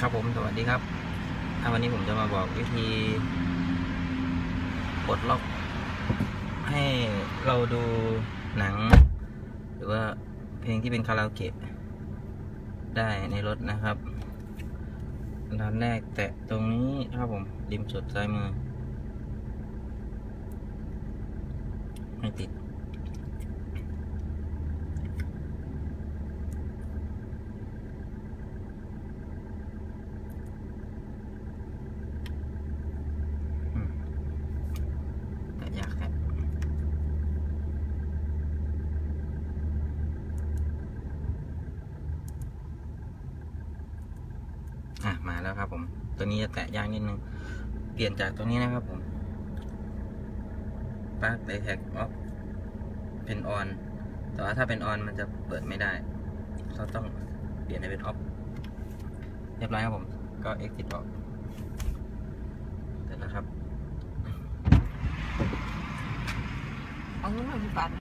ครับผมสวัสดีครับวันนี้ผมจะมาบอกวิธีปลดล็อก ให้เราดูหนัง หรือว่าเพลงที่เป็นคาราโอเกะได้ในรถนะครับด้านแรกแตะตรงนี้ครับผมริมสุดซ้ายมือไม่ติด อืมแต่ยากครับ อะมาแล้วครับผม ตัวนี้จะแตะยากนิดนึง เปลี่ยนจากตัวนี้นะครับผมปลั๊กไดแท็กออฟเป็นออน แต่ว่าถ้าเป็นออนมันจะเปิดไม่ได้ เราต้องเปลี่ยนให้เป็นออฟเรียบร้อยครับผม ก็ exit ออกเสร็จแล้วครับ เอาเงินมาพี่ปัน